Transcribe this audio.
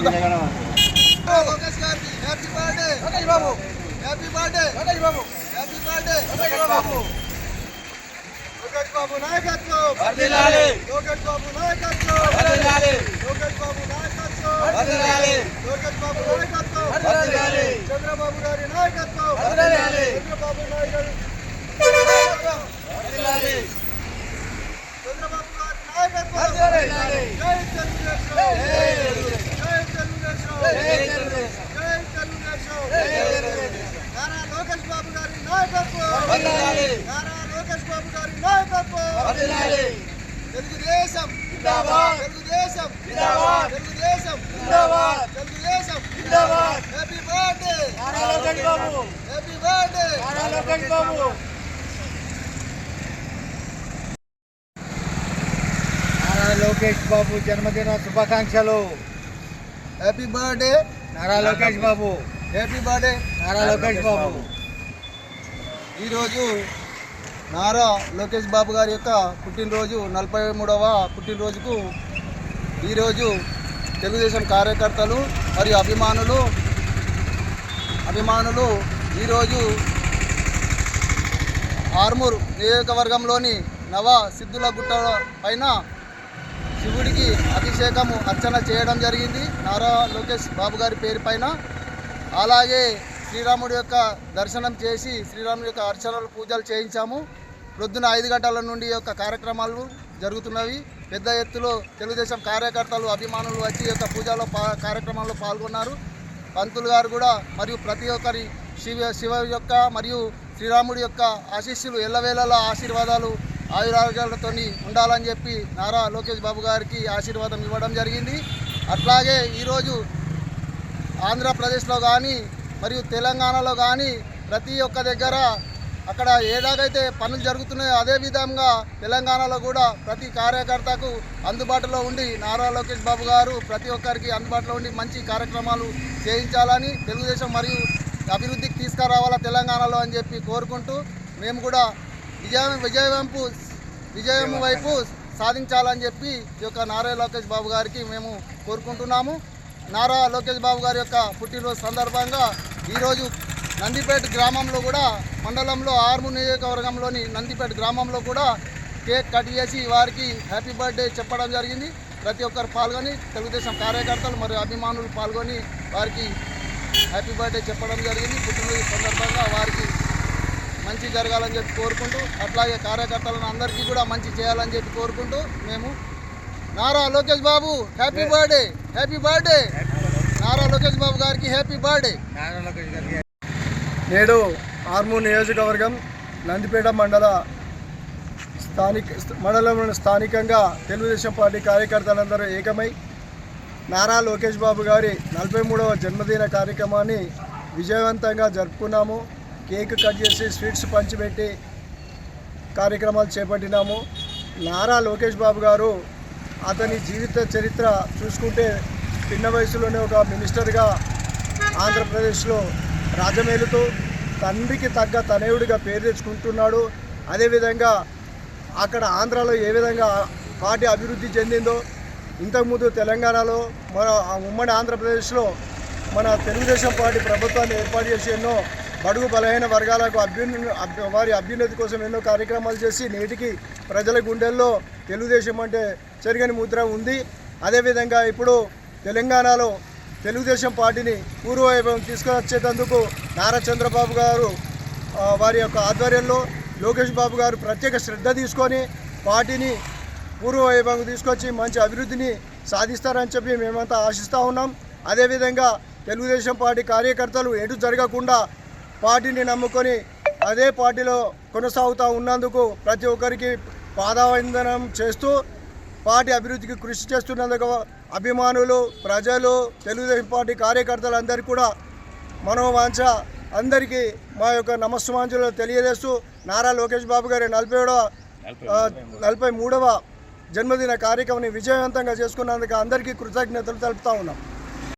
లోకేష్ గారికి happy birthday Lokesh Babu happy birthday Lokesh Babu happy birthday Lokesh Babu Lokesh Babu నాయకత్వం వర్ధిల్లాలి. లోకేష్ బాబు నాయకత్వం వర్ధిల్లాలి. లోకేష్ బాబు నాయకత్వం వర్ధిల్లాలి. లోకేష్ బాబు నాయకత్వం వర్ధిల్లాలి. చంద్రబాబు గారి నాయకత్వం వర్ధిల్లాలి. చంద్రబాబు నాయుడు గారి నాయకత్వం వర్ధిల్లాలి. చంద్రబాబు గారి నాయకత్వం వర్ధిల్లాలి జై తెలుగుదేశం. జై తెలుగుదేశం జై తెలుగుదేశం. జై తెలుగుదేశం జై తెలుగుదేశం. నారా లోకేష్ బాబు గారి నాయకత్వం వర్ధిల్లాలి. నారా లోకేష్ బాబు గారి నాయకత్వం వర్ధిల్లాలి. తెలుగుదేశం జిందాబాద్. తెలుగుదేశం జిందాబాద్. తెలుగుదేశం జిందాబాద్. తెలుగుదేశం జిందాబాద్. Happy birthday Nara Lokesh Babu happy birthday Nara Lokesh Babu Nara Lokesh Babu జన్మదిన శుభాకాంక్షలు happy birthday Nara Lokesh Babu happy birthday Nara Lokesh Babu ఈరోజు నారా లోకేష్ బాబు గారి యొక్క పుట్టినరోజు నలభై మూడవ పుట్టినరోజుకు ఈరోజు తెలుగుదేశం కార్యకర్తలు మరియు అభిమానులు అభిమానులు ఈరోజు ఆర్మూర్ నియోజకవర్గంలోని నవ సిద్ధుల గుట్ట పైన శివుడికి అభిషేకము అర్చన చేయడం జరిగింది. నారా లోకేష్ బాబు గారి పేరు పైన. అలాగే శ్రీరాముడి యొక్క దర్శనం చేసి శ్రీరాముడి యొక్క అర్చనలు పూజలు చేయించాము. ప్రొద్దున ఐదు గంటల నుండి యొక్క కార్యక్రమాలు జరుగుతున్నవి. పెద్ద ఎత్తులో తెలుగుదేశం కార్యకర్తలు అభిమానులు వచ్చి యొక్క పూజలో పా కార్యక్రమాల్లో పాల్గొన్నారు. పంతులు గారు కూడా మరియు ప్రతి ఒక్కరి శివ శివ యొక్క మరియు శ్రీరాముడి యొక్క ఆశీస్సులు ఎల్లవేళలా ఆశీర్వాదాలు ఆయురారోగ్యాలతో ఉండాలని చెప్పి నారా లోకేష్ బాబు గారికి ఆశీర్వాదం ఇవ్వడం జరిగింది. అట్లాగే ఈరోజు ఆంధ్రప్రదేశ్లో కానీ మరియు తెలంగాణలో కానీ ప్రతి ఒక్క దగ్గర అక్కడ ఏడాగైతే పనులు జరుగుతున్నాయో అదే విధంగా తెలంగాణలో కూడా ప్రతి కార్యకర్తకు అందుబాటులో ఉండి నారా లోకేష్ బాబు గారు ప్రతి ఒక్కరికి అందుబాటులో ఉండి మంచి కార్యక్రమాలు చేయించాలని తెలుగుదేశం మరియు అభివృద్ధికి తీసుకురావాలా తెలంగాణలో అని చెప్పి కోరుకుంటూ మేము కూడా విజయం విజయవంపు విజయం వైపు సాధించాలని చెప్పి ఈ యొక్క నారా లోకేష్ బాబు గారికి మేము కోరుకుంటున్నాము. నారా లోకేష్ బాబు గారి యొక్క పుట్టినరోజు సందర్భంగా ఈరోజు నందిపేట గ్రామంలో కూడా మండలంలో ఆర్ము నియోజకవర్గంలోని నందిపేట గ్రామంలో కూడా కేక్ కట్ చేసి వారికి హ్యాపీ బర్త్డే చెప్పడం జరిగింది. ప్రతి ఒక్కరు పాల్గొని తెలుగుదేశం కార్యకర్తలు మరియు అభిమానులు పాల్గొని వారికి హ్యాపీ బర్త్డే చెప్పడం జరిగింది. పుట్టినరోజు సందర్భంగా వారికి మంచి జరగాలని చెప్పి కోరుకుంటూ అట్లాగే కార్యకర్తలను అందరికీ కూడా మంచి చేయాలని చెప్పి కోరుకుంటూ మేము Nara Lokesh Babu happy birthday happy birthday. Nara Lokesh Babu గారికి హ్యాపీ బర్త్డే. నారా లోకేష్ గారికి నేడు ఆర్మూర్ నియోజకవర్గం నందిపేట మండల స్థానిక మండలంలో స్థానికంగా తెలుగుదేశం పార్టీ కార్యకర్తలందరూ ఏకమై నారా లోకేష్ బాబు గారి నలభై మూడవ జన్మదిన కార్యక్రమాన్ని విజయవంతంగా జరుపుకున్నాము. కేక్ కట్ చేసి స్వీట్స్ పంచిపెట్టి కార్యక్రమాలు చేపట్టినాము. నారా లోకేష్ బాబు గారు అతని జీవిత చరిత్ర చూసుకుంటే చిన్న వయసులోనే ఒక మినిస్టర్గా ఆంధ్రప్రదేశ్లో రాజమేలుతూ తండ్రికి తగ్గ తనయుడిగా పేరు తెచ్చుకుంటున్నాడు. అదేవిధంగా అక్కడ ఆంధ్రాలో ఏ విధంగా పార్టీ అభివృద్ధి చెందిందో ఇంతకుముందు తెలంగాణలో మన ఉమ్మడి ఆంధ్రప్రదేశ్లో మన తెలుగుదేశం పార్టీ ప్రభుత్వాన్ని ఏర్పాటు చేసి ఎన్నో బడుగు బలహీన వర్గాలకు అభ్యున్న వారి అభ్యున్నతి కోసం ఎన్నో కార్యక్రమాలు చేసి నేటికి ప్రజల గుండెల్లో తెలుగుదేశం అంటే చెరగని ముద్ర ఉంది. అదేవిధంగా ఇప్పుడు తెలంగాణలో తెలుగుదేశం పార్టీని పూర్వవైభవం తీసుకువచ్చేటందుకు నారా చంద్రబాబు గారు వారి యొక్క ఆధ్వర్యంలో లోకేష్ బాబు గారు ప్రత్యేక శ్రద్ధ తీసుకొని పార్టీని పూర్వవైభవం తీసుకొచ్చి మంచి అభివృద్ధిని సాధిస్తారని చెప్పి మేమంతా ఆశిస్తూ ఉన్నాం. అదేవిధంగా తెలుగుదేశం పార్టీ కార్యకర్తలు ఎటు జరగకుండా పార్టీని నమ్ముకొని అదే పార్టీలో కొనసాగుతూ ఉన్నందుకు ప్రతి ఒక్కరికి పాదావందనం చేస్తూ పార్టీ అభివృద్ధికి కృషి చేస్తున్నందుకు అభిమానులు ప్రజలు తెలుగుదేశం పార్టీ కార్యకర్తలందరికీ కూడా మనోవాంఛ. అందరికీ మా యొక్క నమస్సుమాంజలు తెలియజేస్తూ నారా లోకేష్ బాబు గారి నలభై ఏడవ నలభై మూడవ జన్మదిన కార్యక్రమాన్ని విజయవంతంగా చేసుకున్నందుకు అందరికీ కృతజ్ఞతలు తెలుపుతా ఉన్నాం.